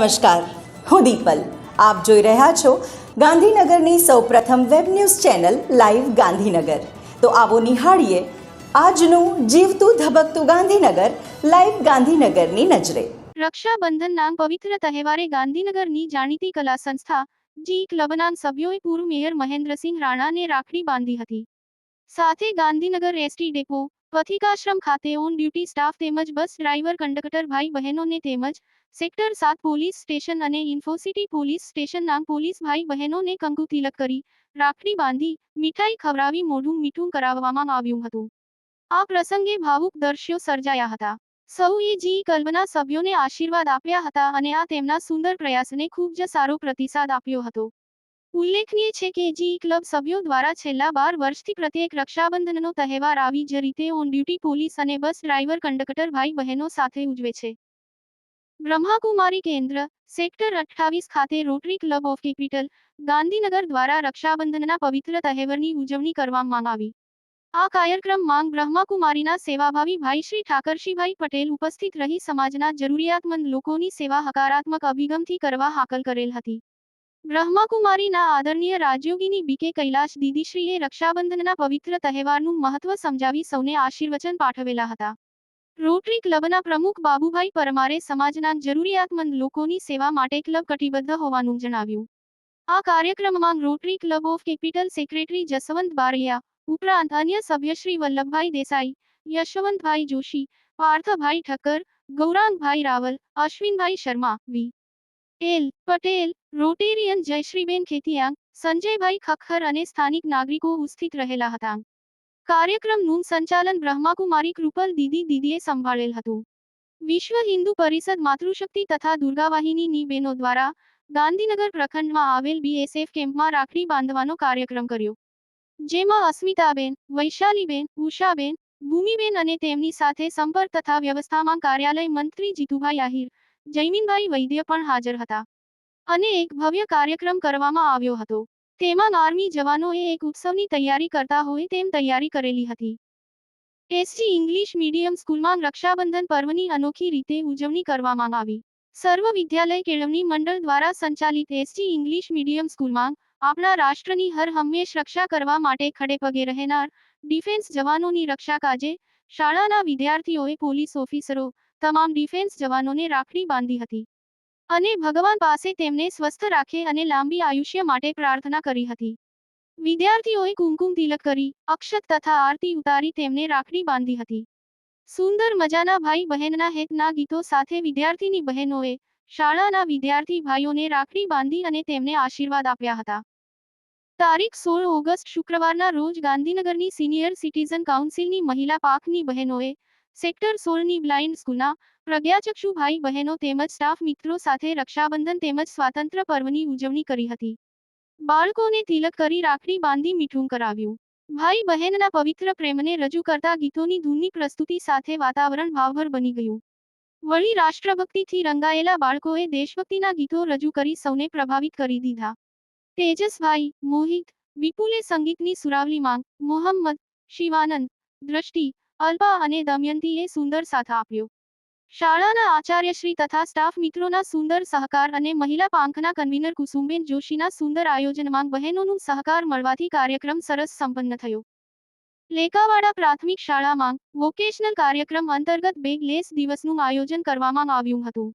નમસ્કાર, હું દીપલ. આપ જોઈ રહ્યા છો ગાંધીનગરની સૌપ્રથમ web news channel live Gandhinagar. તો આવો નિહાળીએ આજનું જીવતું ધબકતું ગાંધીનગર, લાઈવ ગાંધીનગરની નજરે. રક્ષાબંધનના પવિત્ર તહેવારે ગાંધીનગરની જાણીતી કલા સંસ્થા, જી ક્લબના સભ્યોએ પૂર્વ મેયર મહેન્દ્રસિંહ રાણાને રાખડી બાંધી હતી. સાથે ગાંધીનગર એસટી ડેપો પથિકાશ્રમ ખાતે ઓન ડ્યુટી સ્ટાફ તેમજ બસ ડ્રાઈવર, કંડક્ટર ભાઈ બહેનોને તેમજ સેક્ટર સાત પોલીસ સ્ટેશન અને ઇન્ફોસિટી પોલીસ સ્ટેશનના પોલીસ ભાઈ બહેનોને કંકુ તિલક કરી, રાખડી બાંધી, મીઠાઈ ખવડાવી, મોઢું મીઠું કરાવવામાં આવ્યું હતું. આ પ્રસંગે ભાવુક દ્રશ્યો સર્જાયા હતા. સૌએ જી કલ્બના સભ્યોને આશીર્વાદ આપ્યા હતા અને આ તેમના સુંદર પ્રયાસને ખૂબ જ સારો પ્રતિસાદ આપ્યો હતો. ઉલ્લેખનીય છે કે જી ક્લબ સભ્યો દ્વારા છેલ્લા બાર વર્ષથી પ્રત્યેક રક્ષાબંધનનો તહેવાર આવી જ રીતે ઓન ડ્યુટી પોલીસ અને બસ ડ્રાઈવર કંડક્ટર ભાઈ બહેનો સાથે ઉજવે છે. બ્રહ્માકુમારી કેન્દ્ર, સેક્ટર અઠ્ઠાવીસ ખાતે Rotary Club of Capital, Gandhinagar દ્વારા રક્ષાબંધનના પવિત્ર તહેવારની ઉજવણી કરવામાં આવી. આ કાર્યક્રમ માંગ બ્રહ્માકુમારીના સેવાભાવી ભાઈ શ્રી ઠાકરશીભાઈ પટેલ ઉપસ્થિત રહી સમાજના જરૂરિયાતમંદ લોકોની સેવા હકારાત્મક અભિગમથી કરવા હાકલ કરેલ હતી. બ્રહ્માકુમારીના આદરણીય રાજયોગીની બીકે કૈલાશ દીદીશ્રીએ રક્ષાબંધનના પવિત્ર તહેવારનું મહત્વ સમજાવી સૌને આશીર્વચન પાઠવેલા હતા. રોટરી ક્લબના પ્રમુખ બાબુભાઈ પરમારે સમાજના જરૂરિયાતમંદ લોકોની સેવા માટે ક્લબ કટિબદ્ધ હોવાનું જણાવ્યું. આ કાર્યક્રમમાં Rotary Club of Capital secretary Jaswant Baraiya, ઉપરાંત અન્ય સભ્યશ્રી Vallabhbhai Desai, Yashwantbhai Joshi, Parthbhai Thakkar, Gaurangbhai Raval, Ashwinbhai Sharma, V. L Patel, Rotarian Jayshreeben ખેતિયાંગ Sanjaybhai Khakhar અને સ્થાનિક નાગરિકો ઉપસ્થિત રહેલા હતા. કાર્યક્રમનું સંચાલન બ્રહ્માકુમારી કૃપલ દીદી દીદીએ સંભાળેલ હતું. વિશ્વ હિન્દુ પરિષદ માતૃશક્તિ તથા દુર્ગાવાહિનીની બહેનો દ્વારા ગાંધીનગર પ્રખંડમાં આવેલ બીએસએફ કેમ્પમાં રાખડી બાંધવાનો કાર્યક્રમ કર્યો. જેમાં અસ્મિતાબેન, વૈશાલીબેન, ઉષાબેન, ભૂમિબેન અને તેમની સાથે સંપર્ક તથા વ્યવસ્થામાં કાર્યાલય મંત્રી જીતુભાઈ આહિર જયમીનભાઈ વૈદ્ય પણ હાજર હતા. અને એક ભવ્ય કાર્યક્રમ કરવામાં આવ્યો હતો. તેમાં આર્મી જવાનોએ એક ઉત્સવની તૈયારી કરતા હોય તેમ તૈયારી કરેલી હતી. એસજી ઇંગ્લિશ મીડિયમ સ્કૂલમાં રક્ષાબંધન પર્વની અનોખી રીતે ઉજવણી કરવામાં આવી. સર્વ વિદ્યાલય કેળવણી મંડળ દ્વારા સંચાલિત એસજી ઇંગ્લિશ મીડિયમ સ્કૂલમાં આપણા રાષ્ટ્રની હર હંમેશ રક્ષા કરવા માટે ખડે પગે રહેનાર ડિફેન્સ જવાનોની રક્ષા કાજે શાળાના વિદ્યાર્થીઓએ પોલીસ ઓફિસરો તમામ ડિફેન્સ જવાનોને રાખડી બાંધી હતી. અને ભગવાન પાસે તેમને સ્વસ્થ રાખે અને લાંબી આયુષ્ય માટે પ્રાર્થના કરી હતી. વિદ્યાર્થીઓએ કુમકુમ તિલક કરી, અક્ષત તથા આરતી ઉતારી તેમને રાખડી બાંધી હતી. સુંદર મજાના ભાઈ બહેનના હેતના ગીતો સાથે વિદ્યાર્થીની બહેનોએ શાળાના વિદ્યાર્થી ભાઈઓને રાખડી બાંધી અને તેમને આશીર્વાદ આપ્યા હતા. તારીખ સોળ ઓગસ્ટ શુક્રવારના રોજ ગાંધીનગરની સિનિયર સિટીઝન કાઉન્સિલની મહિલા પાકની બહેનોએ સેક્ટર સોળની બ્લાઇન્ડ સ્કૂલના પ્રજ્ઞાચક્ષુ ભાઈ બહેનો તેમજ સ્ટાફ મિત્રો સાથે રક્ષાબંધન તેમજ સ્વાતંત્ર્ય પર્વની ઉજવણી કરી હતી. બાળકોને તિલક કરી રાખડી બાંધી મીઠું કરાવ્યું. ભાઈ બહેનના પવિત્ર પ્રેમને રજૂ કરતા ગીતોની ધૂનની પ્રસ્તુતિ સાથે વાતાવરણ ભાવભર બની ગયું. વળી રાષ્ટ્રભક્તિથી રંગાયેલા બાળકોએ દેશભક્તિના ગીતો રજૂ કરી સૌને પ્રભાવિત કરી દીધા. તેજસભાઈ, મોહિત, વિપુલે સંગીતની સુરાવલી માંગ, મોહમ્મદ, શિવાનંદ, દ્રષ્ટિ અલ્પા અને દમયંતીએ સુંદર સાથ આપ્યો. શાળાના આચાર્યશ્રી તથા સ્ટાફ મિત્રોના સુંદર સહકાર અને મહિલા પાંખના કન્વીનર કુસુમબેન જોશીના સુંદર આયોજનમાં બહેનોનું સહકાર મળવાથી કાર્યક્રમ સરસ સંપન્ન થયો. લેકાવાડા પ્રાથમિક શાળામાં વોકેશનલ કાર્યક્રમ અંતર્ગત બેગલેસ દિવસનું આયોજન કરવામાં આવ્યું હતું.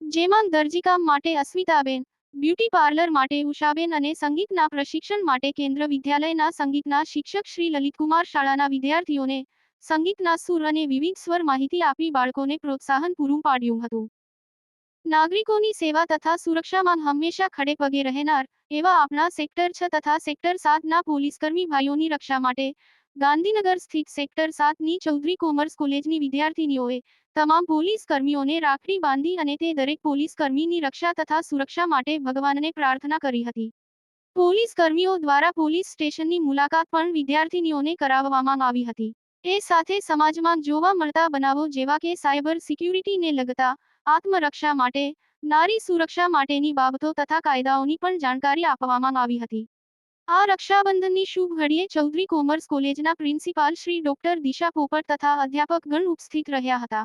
જેમાં દરજીકામ માટે અસ્મિતાબેન, બ્યુટી પાર્લર માટે ઉષાબેન અને સંગીતના પ્રશિક્ષણ માટે કેન્દ્ર વિદ્યાલયના સંગીતના શિક્ષક શ્રી લલિતકુમાર શાળાના વિદ્યાર્થીઓને સંગીતના સુર અને વિવિધ સ્વર માહિતી આપી બાળકોને પ્રોત્સાહન પૂરું પાડ્યું હતું. નાગરિકોની સેવા તથા સુરક્ષામાં હંમેશા ખડે પગે રહેનાર એવા આપણા સેક્ટર છ તથા સેક્ટર સાતના પોલીસકર્મી ભાઈઓની રક્ષા માટે ગાંધીનગર સ્થિત સેક્ટર સાતની ચૌધરી કોમર્સ કોલેજની વિદ્યાર્થીનીઓએ તમામ પોલીસ કર્મીઓને રાખડી બાંધી અને તે દરેક પોલીસ કર્મીની રક્ષા તથા સુરક્ષા માટે ભગવાનને પ્રાર્થના કરી હતી. પોલીસ કર્મીઓ દ્વારા પોલીસ સ્ટેશનની મુલાકાત પણ વિદ્યાર્થીનીઓને કરાવવામાં આવી હતી. એ સાથે સમાજમાં જોવા મળતા બનાવો જેવા કે સાયબર સિક્યુરિટીને લગતા આત્મરક્ષા માટે, નારી સુરક્ષા માટેની બાબતો તથા કાયદાઓની પણ જાણકારી આપવામાં આવી હતી. આ રક્ષાબંધનની શુભ ઘડીએ ચૌધરી કોમર્સ કોલેજના પ્રિન્સિપાલ શ્રી ડોક્ટર દિશા પોપટ તથા અધ્યાપક ગણ ઉપસ્થિત રહ્યા હતા.